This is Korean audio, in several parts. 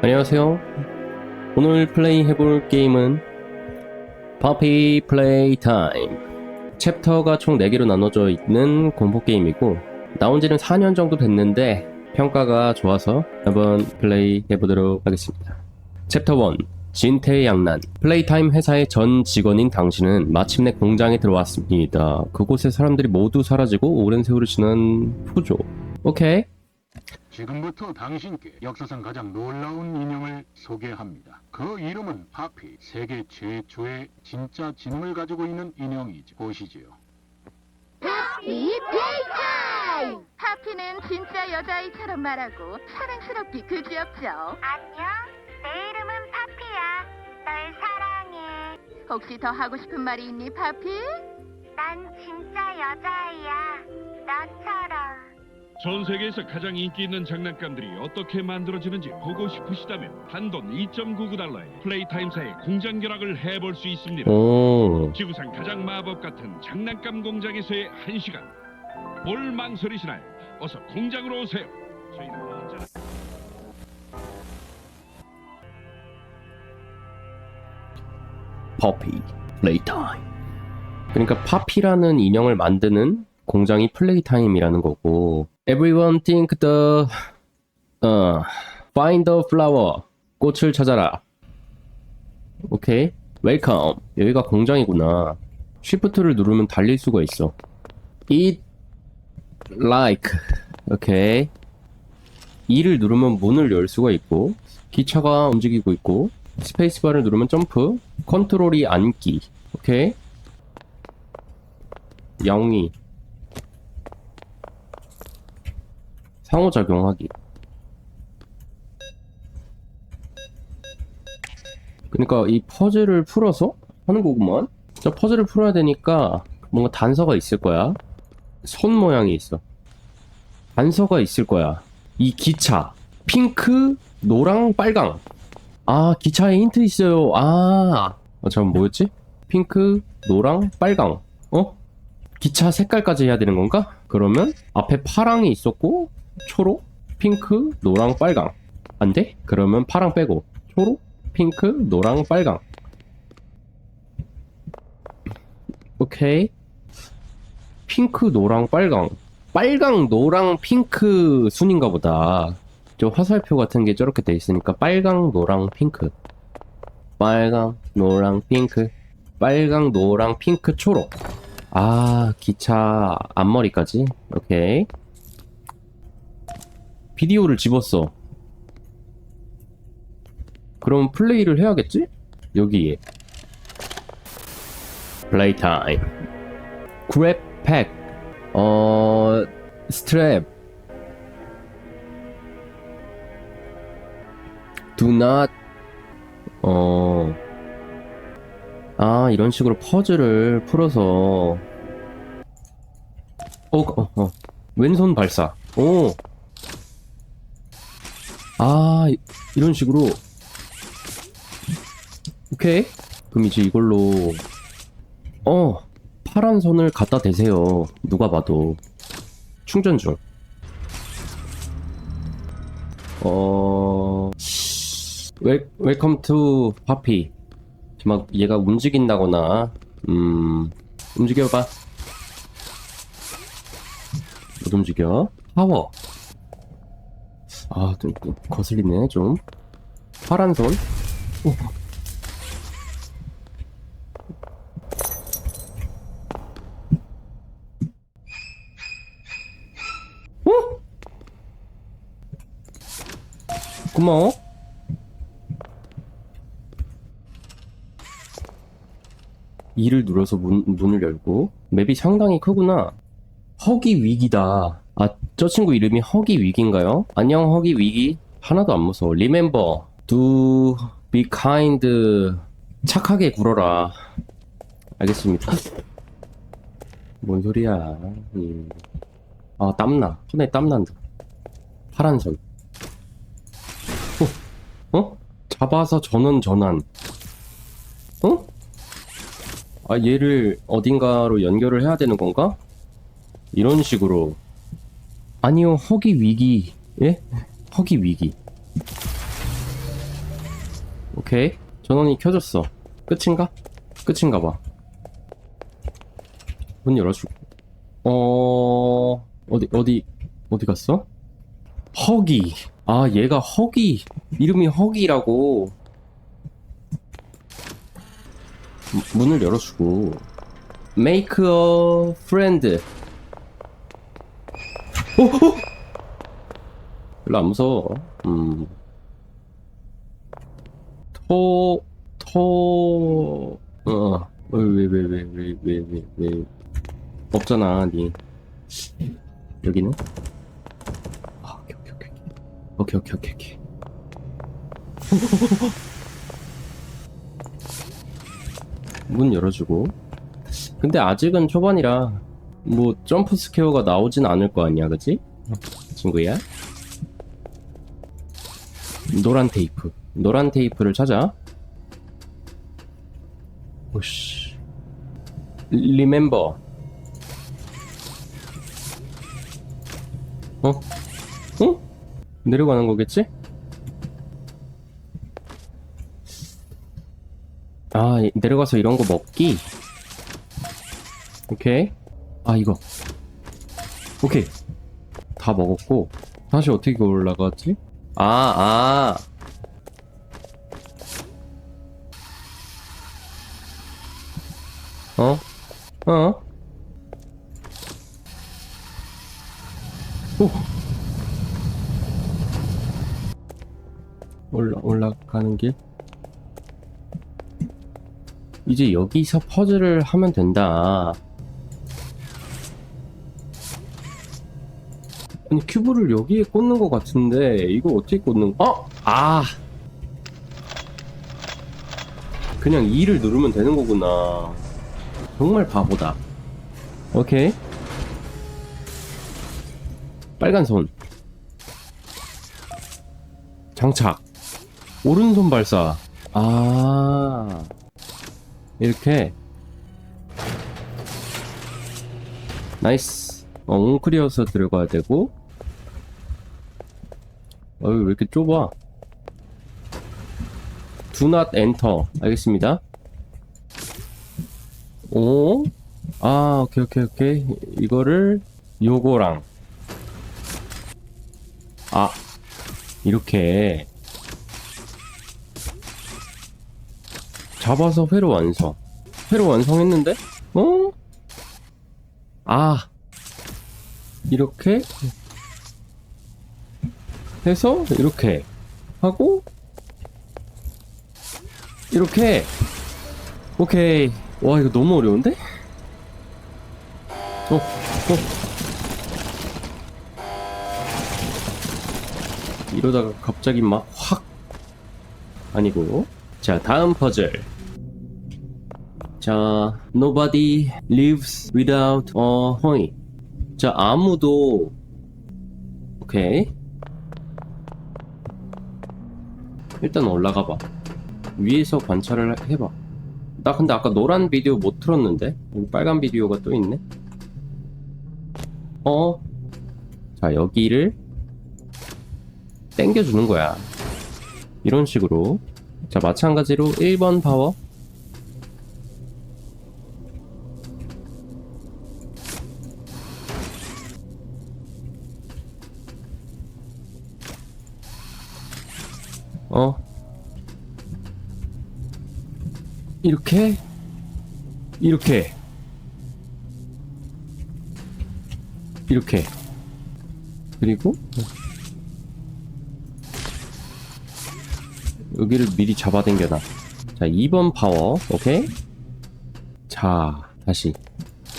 안녕하세요. 오늘 플레이 해볼 게임은 파피 플레이 타임. 챕터가 총 4개로 나눠져 있는 공포 게임이고 나온 지는 4년 정도 됐는데 평가가 좋아서 한번 플레이 해보도록 하겠습니다. 챕터 1 진퇴양난 플레이타임 회사의 전 직원인 당신은 마침내 공장에 들어왔습니다. 그곳의 사람들이 모두 사라지고 오랜 세월이 지난 후죠. 오케이. 지금부터 당신께 역사상 가장 놀라운 인형을 소개합니다. 그 이름은 파피, 세계 최초의 진짜 짐을 가지고 있는 인형이죠. 보시지요. 이 플레이타임! 하피는 진짜 여자아이처럼 말하고 사랑스럽기 그지없죠. 안녕. 내 이름은 파피야. 널 사랑해. 혹시 더 하고 싶은 말이 있니, 파피? 난 진짜 여자아이야. 너처럼. 전 세계에서 가장 인기 있는 장난감들이 어떻게 만들어지는지 보고 싶으시다면 단돈 2.99달러에 플레이타임사의 공장 결합을 해볼 수 있습니다. 오. 지구상 가장 마법 같은 장난감 공장에서의 한 시간. 뭘 망설이시나요? 어서 공장으로 오세요. 저희는 언제나 퍼피 플레이타임 그러니까 파피라는 인형을 만드는 공장이 플레이 타임이라는 거고 Everyone think the 어 find the flower 꽃을 찾아라. 오케이 웰컴 여기가 공장이구나. 쉬프트를 누르면 달릴 수가 있어. Eat like. 오케이 E를 누르면 문을 열 수가 있고 기차가 움직이고 있고 스페이스바를 누르면 점프 컨트롤이 앉기 오케이. 영위 상호작용하기. 그러니까 이 퍼즐을 풀어서 하는 거구만 저 퍼즐을 풀어야 되니까 뭔가 단서가 있을 거야. 손 모양이 있어. 단서가 있을 거야. 이 기차. 핑크 노랑 빨강. 아 기차에 힌트 있어요. 아. 어, 잠깐 뭐였지? 핑크 노랑 빨강. 어? 기차 색깔까지 해야 되는 건가? 그러면 앞에 파랑이 있었고 초록 핑크 노랑 빨강. 안 돼? 그러면 파랑 빼고. 초록 핑크 노랑 빨강. 오케이. 핑크 노랑 빨강. 빨강 노랑 핑크 순인가 보다. 저 화살표 같은 게 저렇게 돼 있으니까 빨강 노랑 핑크. 빨강 노랑 핑크. 빨강 노랑 핑크 초록. 아 기차 앞머리까지? 오케이 비디오를 집었어. 그럼 플레이를 해야겠지? 여기에. 플레이 타임 그랩 팩 어... 스트랩 do not. 어... 아 이런 식으로 퍼즐을 풀어서. 어, 어, 어. 왼손 발사. 오. 아 이- 이런 식으로. 오케이. 그럼 이제 이걸로. 어 파란 손을 갖다 대세요. 누가 봐도. 충전 중. 어... 웰, 웰컴 투 파피. 막 얘가 움직인다거나 음... 움직여봐. 못 움직여. 파워 아, 좀, 좀 거슬리네, 좀. 파란 손. 오. 어? 고마워. 이를 눌러서 문, 문을 열고 맵이 상당히 크구나. 허기 위기다. 아, 저 친구 이름이 허기 위기인가요? 안녕 허기 위기. 하나도 안 무서워. Remember, do be kind. 착하게 굴어라. 알겠습니다. 뭔 소리야? 음. 아, 땀나. 손에 땀난다. 파란 손. 어? 어? 잡아서 전원 전환. 어? 아, 얘를 어딘가로 연결을 해야 되는 건가? 이런 식으로. 아니요, 허기 위기. 예? 허기 위기. 오케이. 전원이 켜졌어. 끝인가? 끝인가 봐. 문 열어주고. 어, 어디, 어디, 어디 갔어? 허기. 아, 얘가 허기. 이름이 허기라고. 무- 문을 열어주고. Make a friend. 어, 어! 별로 안 무서워. 음. 토, 토, 어, 왜, 왜, 왜, 왜, 왜, 왜, 왜, 왜. 없잖아, 니. 여기는? 아, 오케이, 오케이, 오케이. 오케이, 오케이, 오케이, 오케이. 문 열어주고. 근데 아직은 초반이라, 뭐, 점프 스퀘어가 나오진 않을 거 아니야, 그지? 친구야? 노란 테이프. 노란 테이프를 찾아. 오씨. 리멤버. 어? 어? 내려가는 거겠지? 아, 이- 내려가서 이런 거 먹기. 오케이. 아, 이거. 오케이. 다 먹었고. 다시 어떻게 올라가지? 아, 아. 어? 어? 오. 올라, 올라가는 길? 이제 여기서 퍼즐을 하면 된다. 아니, 큐브를 여기에 꽂는 것 같은데, 이거 어떻게 꽂는, 어? 아! 그냥 2를 누르면 되는 거구나. 정말 바보다. 오케이. 빨간 손. 장착. 오른손 발사. 아. 이렇게. 나이스. 어, 웅크리어서 들어가야 되고. 어이, 왜 이렇게 좁아? Do not enter. 알겠습니다. 오? 아, 오케이, 오케이, 오케이. 이거를, 요거랑. 아, 이렇게. 잡아서 회로 완성. 회로 완성했는데? 어? 아. 이렇게. 해서, 이렇게. 하고, 이렇게. 오케이. 와, 이거 너무 어려운데? 어, 어. 이러다가 갑자기 막 확. 아니고. 자, 다음 퍼즐. 자, nobody lives without a point. 자, 아무도. 오케이. 일단 올라가 봐. 위에서 관찰을 해봐. 나 근데 아까 노란 비디오 못 틀었는데? 여기 빨간 비디오가 또 있네? 어? 자, 여기를 땡겨주는 거야. 이런 식으로. 자, 마찬가지로 1번 파워. 이렇게? 이렇게. 이렇게. 그리고 여기를 미리 잡아당겨놔. 자 2번 파워 오케이? 자 다시.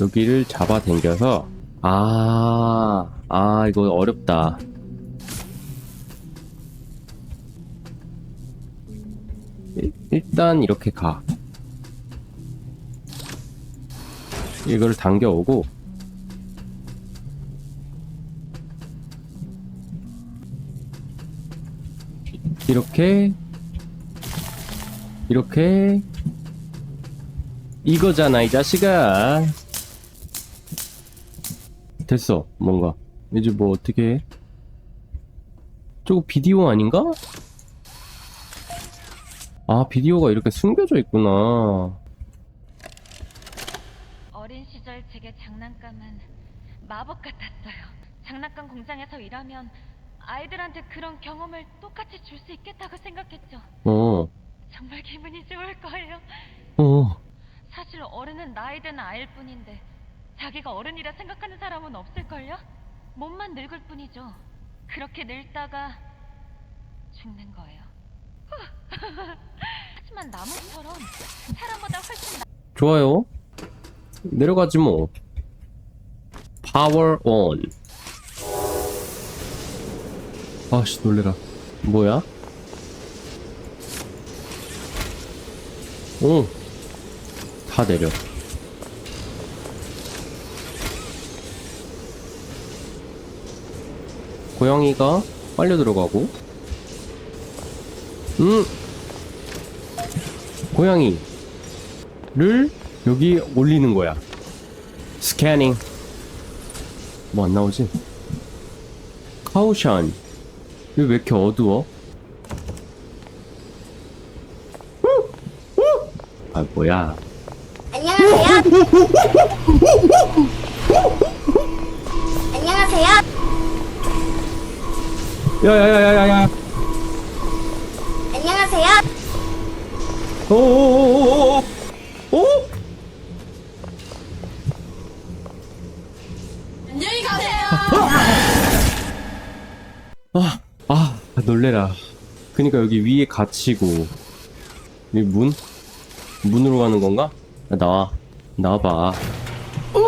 여기를 잡아당겨서 아, 아 이거 어렵다. 일- 일단 이렇게 가 이거를 당겨오고 이렇게 이렇게 이거잖아 이 자식아 됐어 뭔가 이제 뭐 어떻게 해 저거 비디오 아닌가? 아, 비디오가 이렇게 숨겨져 있구나. 시절 제게 장난감은 마법 같았어요. 장난감 공장에서 일하면 아이들한테 그런 경험을 똑같이 줄 수 있겠다고 생각했죠. 어, 정말 기분이 좋을 거예요. 어. 사실 어른은 나이 든 아이일 뿐인데 자기가 어른이라 생각하는 사람은 없을걸요? 몸만 늙을 뿐이죠. 그렇게 늙다가 죽는 거예요. 하지만 나무처럼 사람보다 훨씬 좋아요. 내려가지 뭐. 파워 온. 아씨 놀래라. 뭐야? 오. 다 내려. 고양이가 빨려 들어가고. 음. 고양이를 여기 올리는 거야. 스캐닝. 뭐 안 나오지? 카우션. 여기 왜 이렇게 어두워? 아 뭐야? 안녕하세요. 안녕하세요. 야야야야야야. 안녕하세요. 오오오오오. 놀래라. 그니까 여기 위에 갇히고. 여기 문? 문으로 가는 건가? 야, 나와. 나와봐. 오!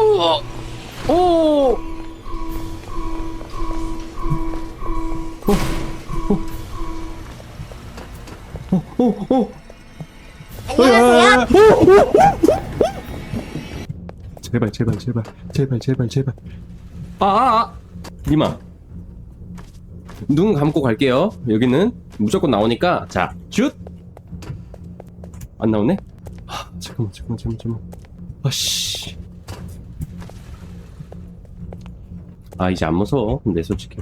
오! 오! 오! 오! 안녕하세요. 제발 제발 제발 제발 제발 제발 아, 아, 아. 니마 눈 감고 갈게요 여기는 무조건 나오니까 자 슛 안 나오네 아, 잠깐만 잠깐만 잠깐만 잠깐만 아씨 아 이제 안 무서워 근데 솔직히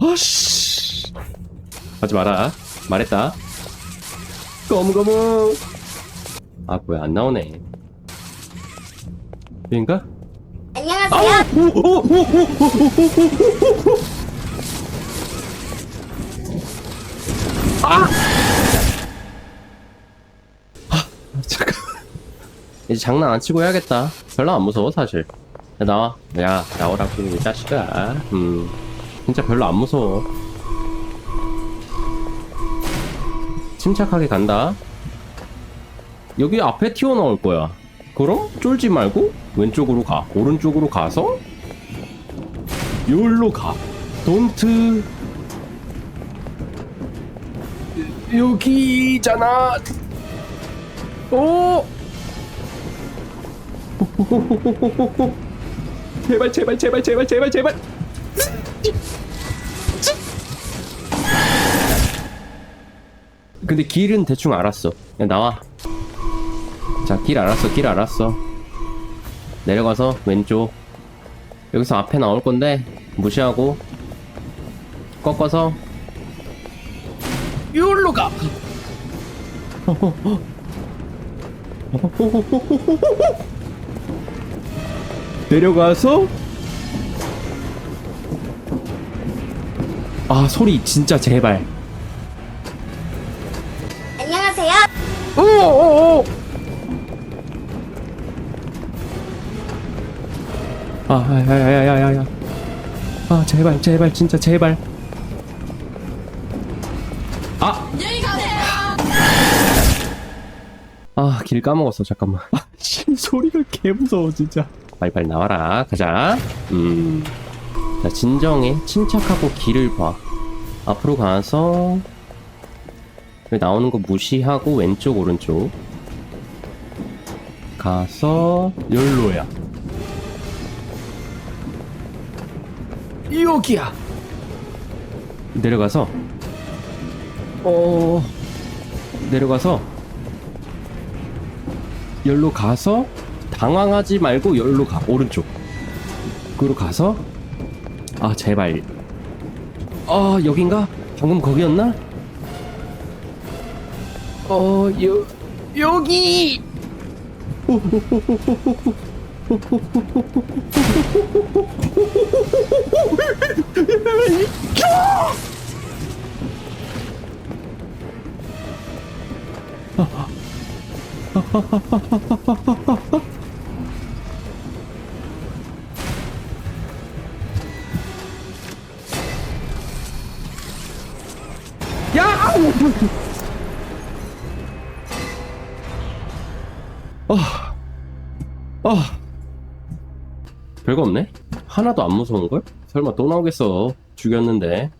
아씨 하지 마라 말했다 검검은 아 뭐야 안 나오네 얘인가? 안녕하세요. 잠깐. 이제 장난 안 치고 해야겠다. 별로 안 무서워 사실. 야, 나와. 야 나오라고 이 자식아. 음. 진짜 별로 안 무서워. 침착하게 간다. 여기 앞에 튀어나올 거야. 그럼 쫄지 말고 왼쪽으로 가. 오른쪽으로 가서 여기로 가. 돈트 여기잖아. 오! 제발 제발 제발 제발 제발 제발. 근데 길은 대충 알았어. 야 나와. 자 길 알았어 길 알았어. 내려가서 왼쪽. 여기서 앞에 나올 건데 무시하고 꺾어서 내려가서? 아 소리 진짜 제발. 안녕하세요. 오오오 아 야야야야야야 아 제발 제발 진짜 제발 길 까먹었어 잠깐만. 아, 씨, 소리가 개 무서워 진짜. 빨리빨리 나와라. 가자. 음 자 진정해. 침착하고 길을 봐. 앞으로 가서 여기 나오는 거 무시하고 왼쪽 오른쪽. 가서 열로야. 여기야. 내려가서. 어. 내려가서 열로 가서 당황하지 말고 열로 가 오른쪽. 그로 가서 아 제발. 아 여긴가? 방금 거기였나? 어, 여, 여기! 아, 별거 없네? 하나도 안 무서운 걸? 설마 또 나오겠어. 죽였는데.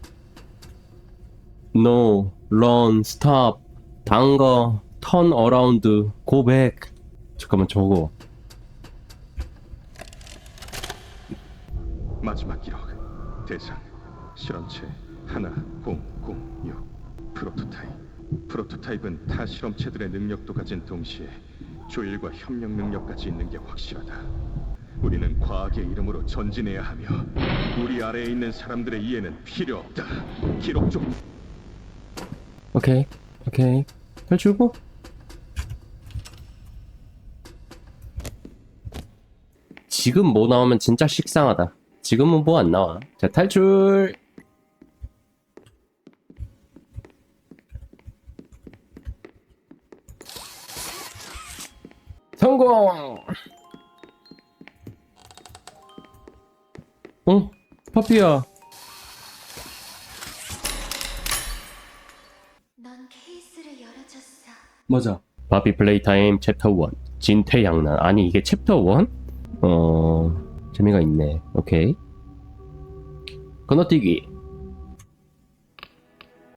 No, run, stop, 단거, around, go back. 잠깐만, 저거. 마지막 기록. 대상. 실험체. 하나 006 프로토타입. 프로토타입은 타 실험체들의 능력도 가진 동시에 조일과 협력 능력까지 있는 게 확실하다. 우리는 과학의 이름으로 전진해야 하며 우리 아래에 있는 사람들의 이해는 필요 없다. 기록 좀. 오케이, 오케이. 탈출고? 지금 뭐 나오면 진짜 식상하다. 지금은 뭐 안 나와. 자, 탈출! 성공! 어? 파피야. 넌 케이스를 열어줬어. 맞아. 바비 플레이 타임 챕터 1. 진퇴양난. 아니, 이게 챕터 1? 어, 재미가 있네. 오케이. 건너뛰기.